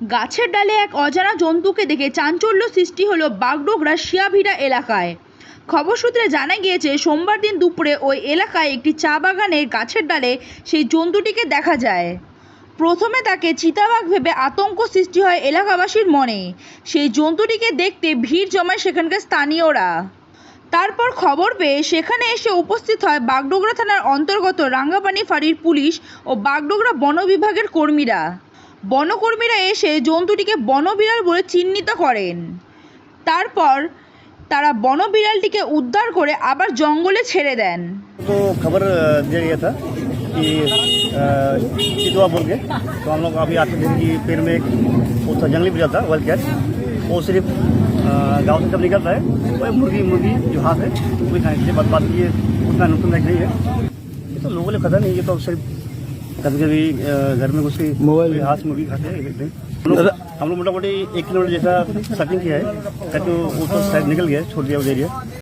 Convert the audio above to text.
গাছের ডালে এক অজানা জন্তুকে দেখে চাঞ্চল্য সৃষ্টি হলো বাগডোগরা শিয়াভিরা এলাকায়। খবর সূত্রে জানা গিয়েছে, সোমবার দিন দুপুরে ওই এলাকায় একটি চা বাগানের গাছের ডালে সেই জন্তুটিকে দেখা যায়। প্রথমে তাকে চিতাবাঘ ভেবে আতঙ্ক সৃষ্টি হয় এলাকাবাসীর মনে। সেই জন্তুটিকে দেখতে ভিড় জমায় সেখানকার স্থানীয়রা। তারপর খবর পেয়ে সেখানে এসে উপস্থিত হয় বাগডোগরা থানার অন্তর্গত রাঙ্গাপানি ফাঁড়ির পুলিশ ও বাগডোগরা বন বিভাগের কর্মীরা। বনকর্মীরা এসে জন্তুটিকে বনবিড়াল বলে চিহ্নিত করেন তারপর তারা বনবিড়ালটিকে উদ্ধার করে আবার জঙ্গলে ছেড়ে দেন तो खबर अ, दिया गया था कि अ, चितवा बोल के तो हम लोग अभी आते थे कि पेड़ में एक वो था जंगली बिरल था वाइल्ड कैट वो सिर्फ अ, गाँव से जब निकलता है वो मुर्गी मुर्गी जो हाथ है वही खाने के लिए बात बात की है उतना नुकसानदायक नहीं है ये तो लोगों ने पता नहीं ये तो सिर्फ कभी कभी घर में कुछ के मोबाइल- हाथ मूवी खाते हैं हैं हम लोग मोटा मोटी एक किलोमीटर जैसा सर्चिंग किया है। ताकि वो तो शायद निकल गया छोड़ दिया उस एरिया